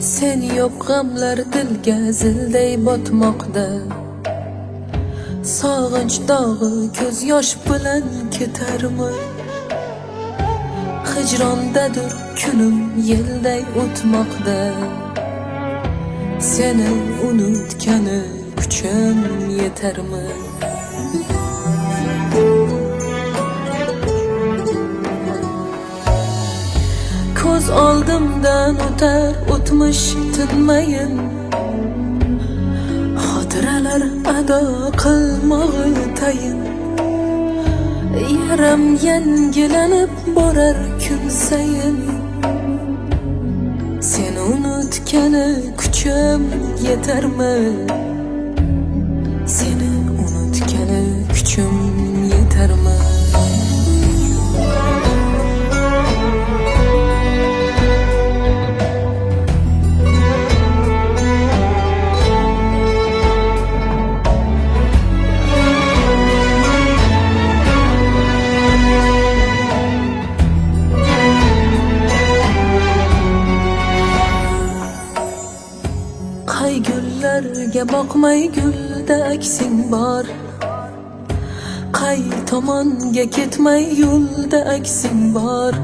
Sen yok gamlar dilga zilday botmoqda Sog'inch dog'i ko'z yosh bilan ketarmi Hijrondadir kunim yilday o'tmoqda Seni unutgani kuchim yetarmi Ko'z oldimdan o'tar o'tmish tinmayin Xotiralar ado qilmog'i tayin Yaram yangilanib borar kun sayin Seni unutgani kuchim yetarmi Seni unutgani kuchim Qay gullarga boqmay gulda aksing bor Qay tomonga ketmay yo'lda aksing bor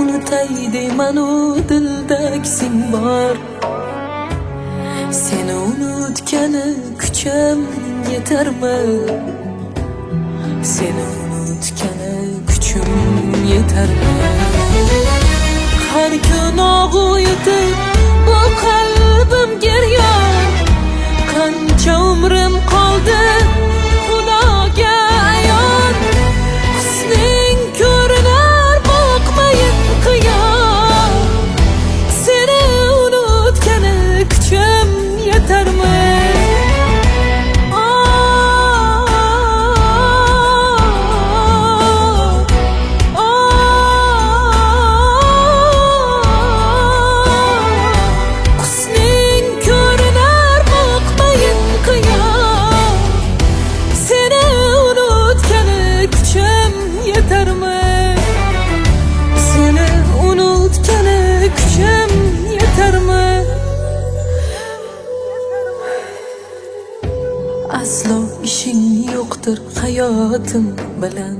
Unutay deymanu dilda aksing bor Seni unutgani kuchim yetarmi Seni unutgani kuchim yetarmi Har kun og'uyitib bu Aslo ishing yo'qdir hayotim bilan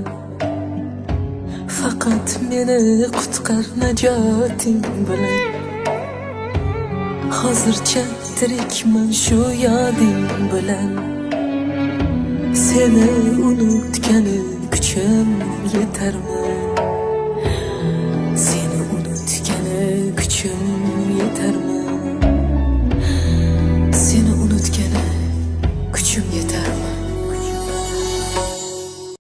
Faqat meni qutqar najoting bilan Hozircha tirikman shu yoding bilan Seni unutgani kuchim yetarmi